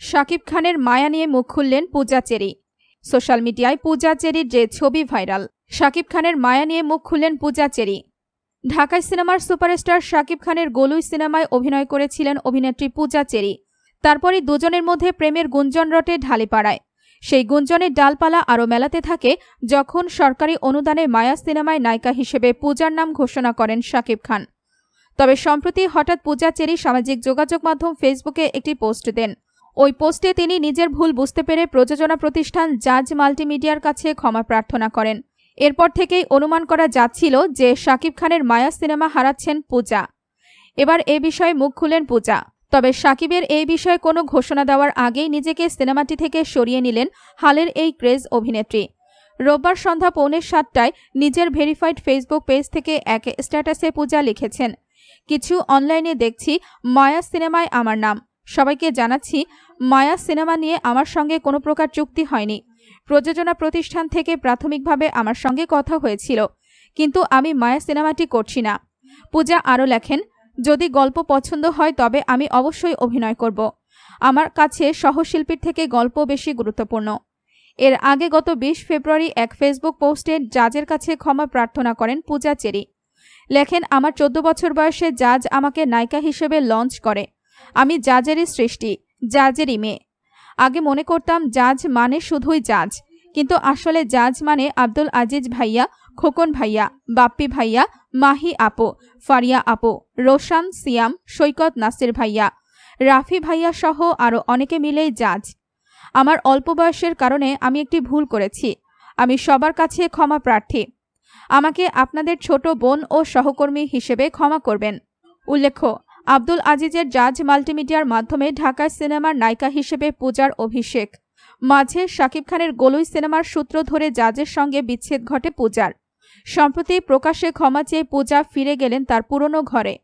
শাকিব খানের মায়া নিয়ে মুখ খুললেন পূজা চেরি। সোশ্যাল মিডিয়ায় পূজা চেরির যে ছবি ভাইরাল, শাকিব খানের মায়া নিয়ে মুখ খুললেন পূজা চেরি। ঢাকায় সিনেমার সুপারস্টার শাকিব খানের গোলুই সিনেমায় অভিনয় করেছিলেন অভিনেত্রী পূজা চেরি। তারপরই দুজনের মধ্যে প্রেমের গুঞ্জন রটে ঢালিপাড়ায়। সেই গুঞ্জনের ডালপালা আরও মেলাতে থাকে যখন সরকারি অনুদানে মায়া সিনেমায় নায়িকা হিসেবে পূজার নাম ঘোষণা করেন শাকিব খান। তবে সম্প্রতি হঠাৎ পূজা চেরি সামাজিক যোগাযোগ মাধ্যম ফেসবুকে একটি পোস্ট দেন। ওই পোস্টে তিনি নিজের ভুল বুঝতে পেরে প্রযোজনা প্রতিষ্ঠান জাজ মাল্টিমিডিয়ার কাছে ক্ষমা প্রার্থনা করেন। এরপর থেকেই অনুমান করা যাচ্ছিল যে শাকিব খানের মায়া সিনেমা হারাচ্ছেন পূজা। এবার এ বিষয়ে মুখ খুলেন পূজা। তবে সাকিবের এই বিষয়ে কোনো ঘোষণা দেওয়ার আগেই নিজেকে সিনেমাটি থেকে সরিয়ে নিলেন হালের এই ক্রেজ অভিনেত্রী। রোববার সন্ধ্যা পৌনে সাতটায় নিজের ভেরিফাইড ফেসবুক পেজ থেকে এক স্ট্যাটাসে পূজা লিখেছেন, কিছু অনলাইনে দেখছি, মায়া সিনেমায় আমার নাম। সবাইকে জানাচ্ছি মায়া সিনেমা নিয়ে আমার সঙ্গে কোনো প্রকার চুক্তি হয়নি। প্রযোজনা প্রতিষ্ঠান থেকে প্রাথমিকভাবে আমার সঙ্গে কথা হয়েছিল। কিন্তু আমি মায়া সিনেমাটি করছি না। পূজা আরও লেখেন, যদি গল্প পছন্দ হয় তবে আমি অবশ্যই অভিনয় করব। আমার কাছে সহশিল্পীর থেকে গল্প বেশি গুরুত্বপূর্ণ। এর আগে গত বিশ ফেব্রুয়ারি এক ফেসবুক পোস্টে জাজের কাছে ক্ষমা প্রার্থনা করেন পূজা চেরি। লেখেন, আমার চোদ্দ বছর বয়সে জাজ আমাকে নায়িকা হিসেবে লঞ্চ করে। আমি জাজেরই সৃষ্টি। জাজেরই মেয়ে। আগে মনে করতাম জাজ মানে শুধুই জাজ, কিন্তু আসলে জাজ মানে আব্দুল আজিজ ভাইয়া, খোকন ভাইয়া, বাপ্পি ভাইয়া, মাহি আপু, ফারিয়া আপু, রোশান, সিয়াম, সৈকত, নাসির ভাইয়া, রাফি ভাইয়া সহ আরও অনেকে মিলেই জাজ। আমার অল্প বয়সের কারণে আমি একটি ভুল করেছি। আমি সবার কাছে ক্ষমা প্রার্থী। আমাকে আপনাদের ছোট বোন ও সহকর্মী হিসেবে ক্ষমা করবেন। উল্লেখ্য আব্দুল আজিজের জাজ মাল্টিমিডিয়ার মাধ্যমে ঢাকায় সিনেমার নায়িকা হিসেবে পূজার অভিষেক। মাঝে শাকিব খানের গোলুই সিনেমার সূত্র ধরে জাজের সঙ্গে বিচ্ছেদ ঘটে পূজার। সম্প্রতি প্রকাশ্যে ক্ষমা চেয়ে পূজা ফিরে গেলেন তার পুরনো ঘরে।